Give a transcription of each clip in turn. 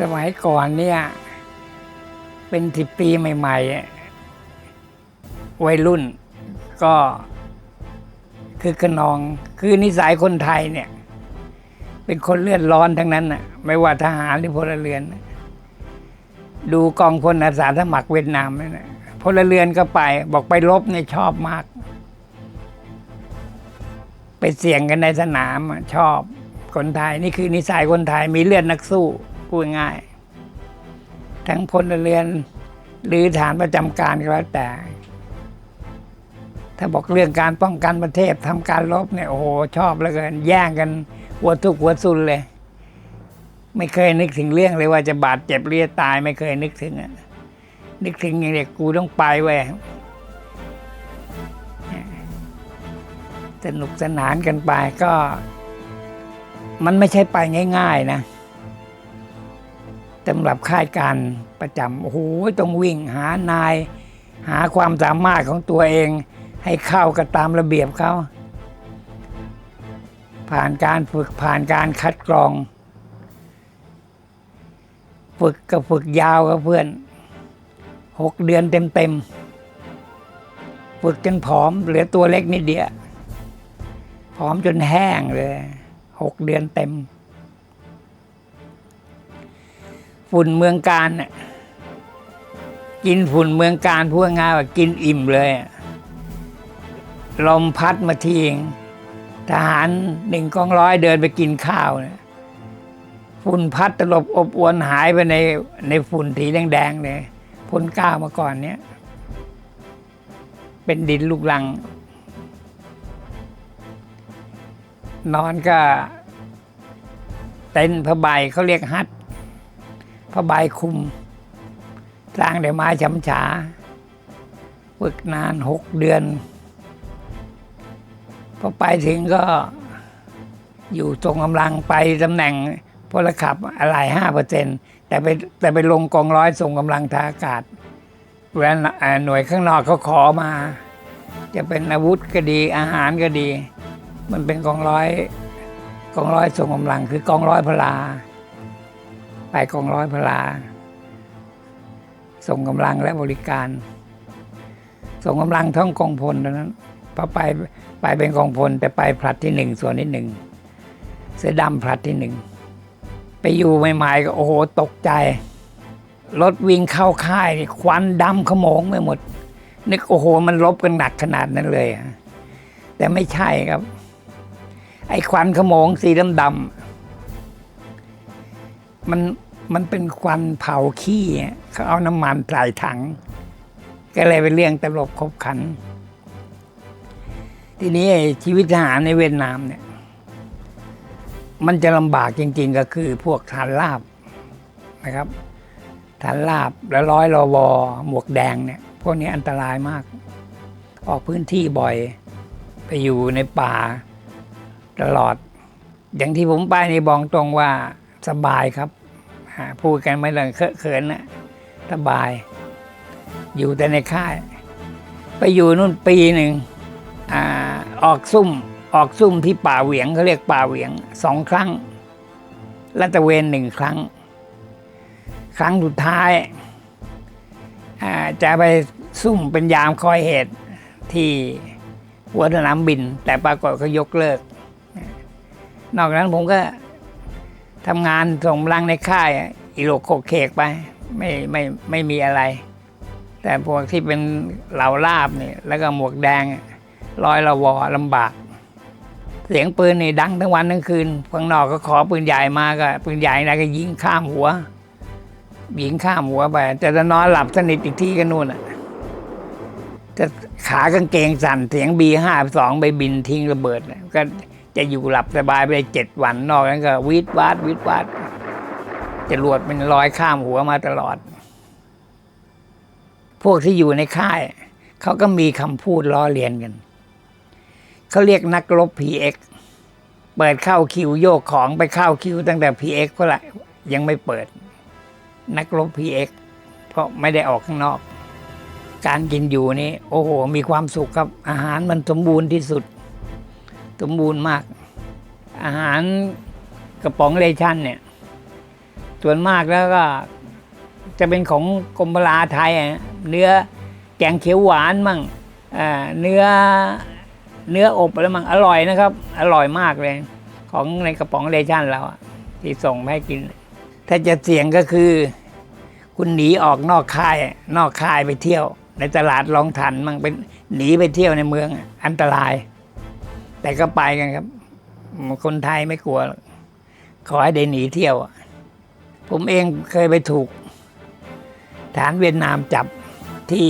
สมัยก่อนเนี่ยเป็นสิบปีใหม่ๆ วัยรุ่นก็คือขนอง คือนิสัยคนไทยเนี่ย เป็นคนเลือดร้อนทั้งนั้นน่ะไม่ว่าทหารหรือพลเรือน ดูกองพลอาสาสมัครเวียดนามนั่นะพลเรือนก็ไป บอกไปรบเนี่ยชอบมาก ไปเสี่ยงกันในสนามอะชอบคนไทยนี่คือนิสัยคนไทยมีเลือดนักสู้ พูดง่าย ทั้งพลเรือน หรือฐานประจำการก็แล้วแต่ ถ้าบอกเรื่องการป้องกันประเทศทำการรบเนี่ยโอ้โหชอบเหลือเกินแย่งกันหัวทุกหัวซุนเลย ไม่เคยนึกถึงเรื่องเลยว่าจะบาดเจ็บหรือจะตายไม่เคยนึกถึงอะนึกถึงอย่างเด็กกูต้องไปเว้ยสนุกสนานกันไปก็ มันไม่ใช่ไปง่าย ๆ นะ สำหรับค่ายการประจำโอ้โหต้องวิ่งหานาย หาความสามารถของตัวเอง ให้เข้ากับตามระเบียบเขาผ่านการฝึกผ่านการคัดกรอง ฝึกก็ฝึกยาวกับเพื่อนหกเดือนเต็มๆฝึกจนผอมเหลือตัวเล็กนิดเดียวผอมจนแห้งเลยหกเดือนเต็ม ฝุ่นเมืองการน่ะกินฝุ่นเมืองการพูดง่ายว่ากินอิ่มเลยอะลมพัดมาทีเองทหารหนึ่งกองร้อยเดินไปกินข้าวเนี่ยฝุ่นพัดตลบอบอวนหายไปในในฝุ่นสีแดงๆเลยพ้นก้าวมาก่อนเนี้ยเป็นดินลูกลัง นอนก็เต็นท์ผ้าใบเขาเรียกฮัท ผ้าใบคุม สร้างด้วยไม้ช้ำฉาฝึกนานหกเดือน พอไปถึงก็อยู่ตรงกำลังไปตำแหน่งพลขับอะไรห้าเปอร์เซ็นแต่ไปแต่ไปลงกองร้อยส่งกำลังทางอากาศเวลาหน่วยข้างนอกเขาขอมา จะเป็นอาวุธก็ดีอาหารก็ดี มันเป็นกองร้อยกองร้อยส่งกำลังคือกองร้อยพลา ไปกองร้อยพลา ส่งกำลังและบริการ ส่งกำลังท่องกองพลตอนนั้นพอไปไปเป็นกองพล แต่ไปผลัดที่หนึ่งส่วนที่หนึ่งเสือดำผลัดที่หนึ่งไปอยู่ใหม่ๆก็โอ้โหตกใจ รถวิ่งเข้าค่ายควันดำขโมงไปหมด นึกโอ้โห มันลบกันหนักขนาดนั้นเลยแต่ไม่ใช่ครับ ไอ้ควันขโมงสีดำๆ มันมันเป็นควันเผาขี้เขาเอาน้ำมันใส่ถัง ก็เลยเป็นเรื่องตลกขบขัน ทีนี้ชีวิตทหารในเวียดนามเนี่ย มันจะลำบากจริง ๆ ก็คือพวกฐานลาบนะครับฐานลาบแล้วร้อยรอวอหมวกแดงเนี่ย พวกนี้อันตรายมาก ออกพื้นที่บ่อยไปอยู่ในป่าตลอด อย่างที่ผมไปนี่บอกตรงว่าสบายครับ พูดกันไม่เลยเคอะเขินนะสบาย อยู่แต่ในค่าย ไปอยู่นู่นปีหนึ่งอออกซุ่มออกซุ่มที่ป่าเหวียงเขาเรียกป่าเหวียงสองครั้งลาดตะเวนหนึ่งครั้ง ครั้งสุดท้ายาจะไปซุ่มเป็นยามคอยเหตุที่หัวสนามบิน แต่ปรากฏเขายกเลิก นอกนั้นผมก็ ทำงานส่งลังในค่ายอีโลโคเคกไป ไม่ไม่ไม่มีอะไร แต่พวกที่เป็นเหล่าลาบเนี่ยแล้วก็หมวกแดงลอยละวอลำบาก เสียงปืนนี่ดังทั้งวันทั้งคืนข้างนอกก็ขอปืนใหญ่มาก็ปืนใหญ่นะก็ยิงข้ามหัวยิงข้ามหัวไปแต่จะนอนหลับสนิทอีกที่กันนู่นอะจะขากางเกงสั่นเสียงบีห้าสองไปบินทิ้งระเบิดก็ จะอยู่หลับสบายไปเจ็ดวันนอกนั้นก็วิดวาดวิดวาดจะรวดเป็นรอยข้ามหัวมาตลอด พวกที่อยู่ในค่าย เขาก็มีคำพูดล้อเลียนกัน เขาเรียกนักรบ PX เปิดเข้าคิวโยกของไปเข้าคิวตั้งแต่ PX ก็ละยังไม่เปิด นักรบ PX เพราะไม่ได้ออกข้างนอก การกินอยู่นี่ โอ้โห มีความสุขครับ อาหารมันสมบูรณ์ที่สุด สมบูรณ์มาก อาหารกระป๋องเลชั่นเนี่ยส่วนมากแล้วก็จะเป็นของกรมปลาไทยเนื้อแกงเขียวหวานมั่งเนื้อเนื้ออบอะไรมั่งอร่อยนะครับ อร่อยมากเลย ของในกระป๋องเรชั่นเราที่ส่งมาให้กิน ถ้าจะเสี่ยงก็คือ คุณหนีออกนอกค่าย นอกค่ายไปเที่ยว ในตลาดลองทันมั่งเป็นหนีไปเที่ยวในเมืองอันตราย แต่ก็ไปกันครับ คนไทยไม่กลัว ขอให้ได้หนีเที่ยว ผมเองเคยไปถูก ฐานเวียดนามจับที่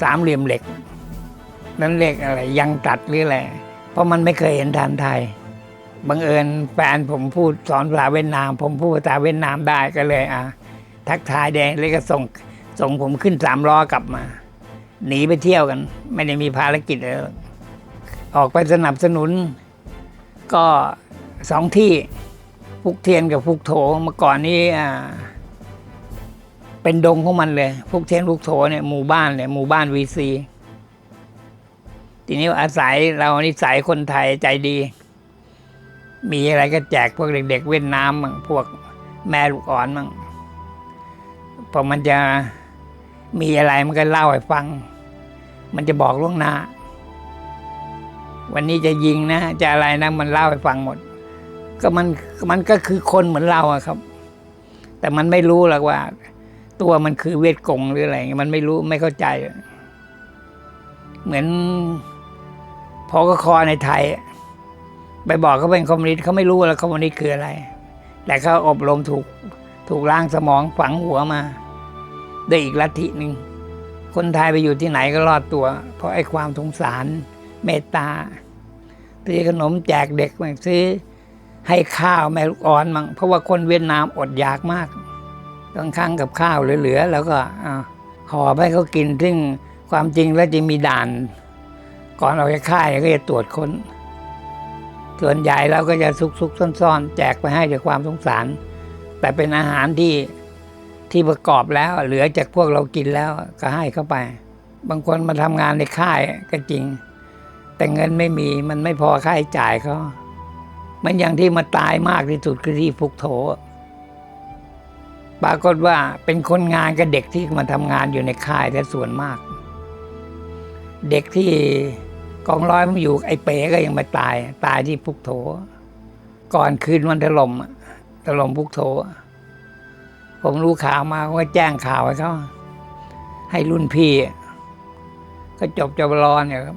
สามเหลี่ยมเหล็ก นั่นเรียกอะไรยังตัดหรืออะไร เพราะมันไม่เคยเห็นฐานไทยบังเอิญแฟนผมพูดสอนภาษาเวียดนาม ผมพูดภาษาเวียดนามได้ก็เลยอะทักทายแดงเลยก็ส่งส่งผมขึ้นสามล้อกลับมา หนีไปเที่ยวกัน ไม่ได้มีภารกิจอะไร ออกไปสนับสนุน ก็สองที่พุกเทียนกับพุกโถเมื่อก่อนนี้เป็นดงของมันเลยพวกเทียนพวกโถเนี่ยหมู่บ้านเนี่ยหมู่บ้านวีซีทีนี้อาศัยเรานิสัยคนไทยใจดี มีอะไรก็แจกพวกเด็ก ๆ เวียดนามมั่งพวกแม่ลูกอ่อนมั่งพอมันจะมีอะไรมันก็เล่าให้ฟัง มันจะบอกล่วงหน้า วันนี้จะยิงนะ จะอะไรนะ มันเล่าให้ฟังหมด ก็มันมันก็คือคนเหมือนเราอะครับ แต่มันไม่รู้หรอกว่า ตัวมันคือเวทกงหรืออะไรมันไม่รู้ไม่เข้าใจ เหมือนพอกคอในไทย ไปบอกเขาเป็นคอมมิวนิสต์เขาไม่รู้แล้วคอมมิวนิสต์คืออะไร แต่เขาอบรมถูกถูกล้างสมองฝังหัวมาได้อีกลัทธิหนึ่งคนไทยไปอยู่ที่ไหนก็รอดตัว เพราะไอ้ความสงสาร เมตตาซื้อขนมแจกเด็กมั่งซื้อให้ข้าวแม่ลูกอ่อนมั่งเพราะว่าคนเวียดนามอดอยากมากบางครั้งกับข้าวเหลือๆแล้วก็ห่อไปให้เขากินซึ่งความจริงแล้วจะมีด่าน ก่อนเราจะค่ายก็จะตรวจค้น ส่วนใหญ่เราก็จะซุกๆซ่อนๆ แจกไปให้ด้วยความสงสาร แต่เป็นอาหารที่ที่ประกอบแล้วเหลือจากพวกเรากินแล้วก็ให้เข้าไป บางคนมาทำงานในค่ายก็จริง แต่เงินไม่มีมันไม่พอค่าใช้จ่ายเขา มันอย่างที่มาตายมากที่สุดคือที่ฟุกโถ ปรากฏว่าเป็นคนงานกับเด็กที่มาทำงานอยู่ในค่ายแต่ส่วนมาก เด็กที่กองร้อยมันอยู่ไอ้เป๋ก็ยังม่ตาย ตายที่พุกโถ ก่อนคืนวันถล่มอะถล่มพุกโถ ผมรู้ข่าวมาก็แจ้งข่าวให้เขาให้รุ่นพี่ ก็จบจบรอเนี่ยครับ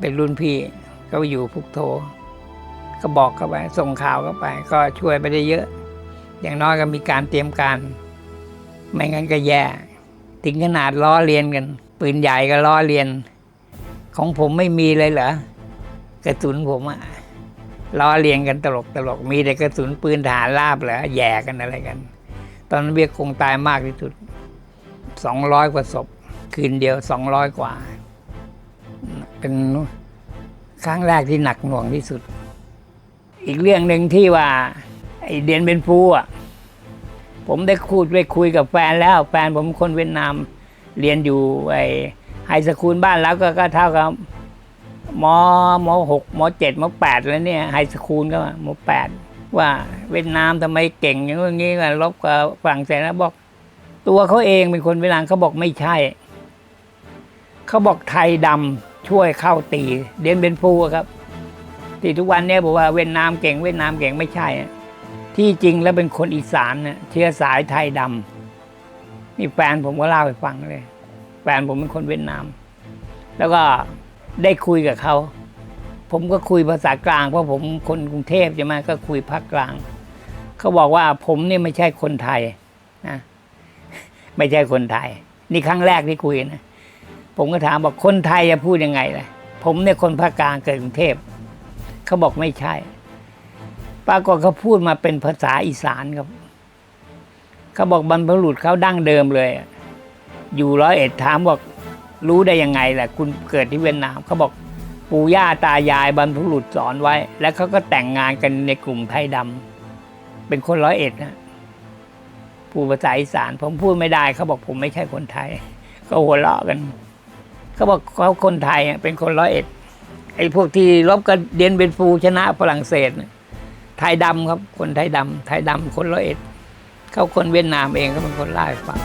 เป็นรุ่นพี่เขาอยู่พุกโถก็บอกเข้าไป ส่งข่าวเข้าไป ก็ช่วยไปได้เยอะ อย่างน้อยก็มีการเตรียมการ ไม่งั้นก็แย่ ถึงขนาดล้อเลียนกัน ปืนใหญ่ก็ล้อเลียน ของผมไม่มีเลยเหรอกระสุนผมอะล้อเลียนกันตลกตลกมีแต่กระสุนปืนฐานราบเหรอแย่กันอะไรกัน ตอนนั้นเวียกคงตายมากที่สุดสองร้อยกว่าศพ คืนเดียวสองร้อยกว่า เป็นครั้งแรกที่หนักหน่วงที่สุด อีกเรื่องหนึ่งที่ว่า ไอเดียนเป็นฟูอะ ผมได้คูดได้คุยกับแฟนแล้ว แฟนผมคนเวียดนามเรียนอยู่ไอไฮสคูลบ้านแล้วก็ก็เท่ากับมมหกมเจ็ดมแปดแล้วเนี่ยไฮสคูลก็มแปดว่าเวียดนามทำไมเก่งอย่างงี้กันลบกับฝรั่งเศสแล้วบอก ตัวเขาเองเป็นคนเวียดนามเขาบอกไม่ใช่ เขาบอกไทยดำ ช่วยเข้าตีเดียนเป็นฟูครับที่ทุกวันเนี้บอกว่าเวียดนามเก่งเวียดนามเก่งไม่ใช่ ที่จริงแล้วเป็นคนอีสานเนี่ยเชื้อสายไทยดำนี่แฟนผมก็เล่าให้ฟังเลย แฟนผมเป็นคนเวียดนาม แล้วก็ได้คุยกับเขา ผมก็คุยภาษากลาง เพราะผมคนกรุงเทพใช่ไหมก็คุยภาคกลาง เขาบอกว่าผมเนี่ยไม่ใช่คนไทยนะไม่ใช่คนไทย นี่ครั้งแรกที่คุยนะ ผมก็ถามบอกคนไทยจะพูดยังไงล่ะผมเนี่ยคนภาคกลางเกิดกรุงเทพเขาบอกไม่ใช่ ปรากฏเขาพูดมาเป็นภาษาอีสานครับเขาบอกบรรพบุรุษเขาดั้งเดิมเลย อยู่ร้อยเอ็ดถามบอกรู้ได้ยังไงล่ะคุณเกิดที่เวียดนามเขาบอกปู่ย่าตายายบรรพบุรุษสอนไว้ แล้วเขาก็แต่งงานกันในกลุ่มไทยดำเป็นคนร้อยเอ็ดนะปู่ภาษาอีสาน ผมพูดไม่ได้เขาบอกผมไม่ใช่คนไทย ก็หัวเราะกัน เขาบอกเขาคนไทยเป็นคนร้อยเอ็ดไอ้พวกที่รบกับเดียนเบนฟูชนะฝรั่งเศสไทยดำครับคนไทยดำไทยดำคนร้อยเอ็ดเขาคนเวียดนามเองก็เป็นคนไล่าให้ฟัง